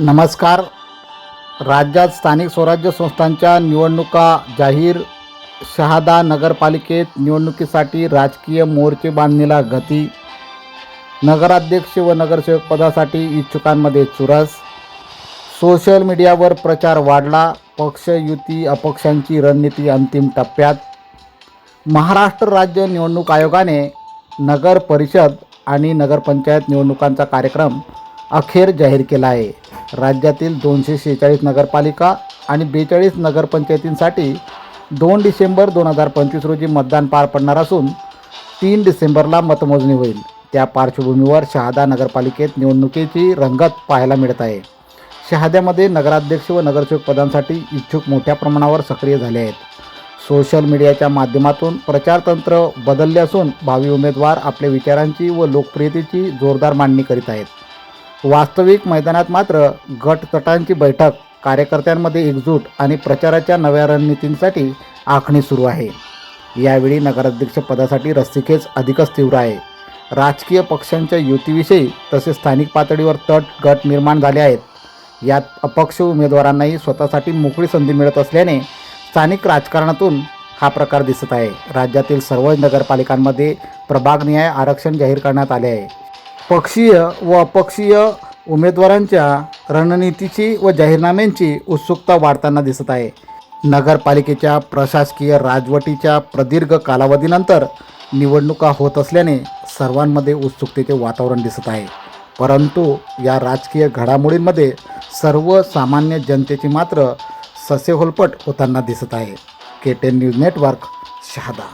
नमस्कार. राज्यात स्थानिक स्वराज्य संस्थांच्या निवडणुका जाहीर. शहादा नगरपालिकेत निवडणुकीसाठी राजकीय मोर्चे बांधणीला गती. नगराध्यक्ष व नगरसेवक पदासाठी इच्छुकांमध्ये चुरस. सोशल मीडियावर प्रचार वाढला. पक्ष युती अपक्षांची रणनीती अंतिम टप्प्यात. महाराष्ट्र राज्य निवडणूक आयोगाने नगर परिषद आणि नगरपंचायत निवडणुकांचा कार्यक्रम अखेर जाहीर केला आहे. राज्यातील दोनशे शेहेचाळीस नगरपालिका आणि बेचाळीस नगरपंचायतींसाठी दोन डिसेंबर दोन हजार पंचवीस रोजी मतदान पार पडणार असून तीन डिसेंबरला मतमोजणी होईल. त्या पार्श्वभूमीवर शहादा नगरपालिकेत निवडणुकीची रंगत पाहायला मिळत आहे. शहाद्यामध्ये नगराध्यक्ष व नगरसेवक पदांसाठी इच्छुक मोठ्या प्रमाणावर सक्रिय झाले आहेत. सोशल मीडियाच्या माध्यमातून प्रचारतंत्र बदलले असून भावी उमेदवार आपल्या विचारांची व लोकप्रियतेची जोरदार मांडणी करीत आहेत. वास्तविक मैदानात मात्र गटतटांची बैठक कार्यकर्त्यांमध्ये एकजूट आणि प्रचाराच्या नव्या रणनीतींसाठी आखणी सुरू आहे. यावेळी नगराध्यक्ष पदासाठी रस्सीखेच अधिकच तीव्र आहे. राजकीय पक्षांच्या युतीविषयी तसेच स्थानिक पातळीवर तट गट निर्माण झाले आहेत. यात अपक्ष उमेदवारांनाही स्वतःसाठी मोकळी संधी मिळत असल्याने स्थानिक राजकारणातून हा प्रकार दिसत आहे. राज्यातील सर्व नगरपालिकांमध्ये प्रभागनिहाय आरक्षण जाहीर करण्यात आले आहे. पक्षीय व अपक्षीय उमेदवारांच्या रणनीतीची व जाहीरनाम्यांची उत्सुकता वाढताना दिसत आहे. नगरपालिकेच्या प्रशासकीय राजवटीच्या प्रदीर्घ कालावधीनंतर निवडणुका होत असल्याने सर्वांमध्ये उत्सुकतेचे वातावरण दिसत आहे. परंतु या राजकीय घडामोडींमध्ये सर्वसामान्य जनतेची मात्र ससेहोलपट होताना दिसत आहे. K ten news network Shahada.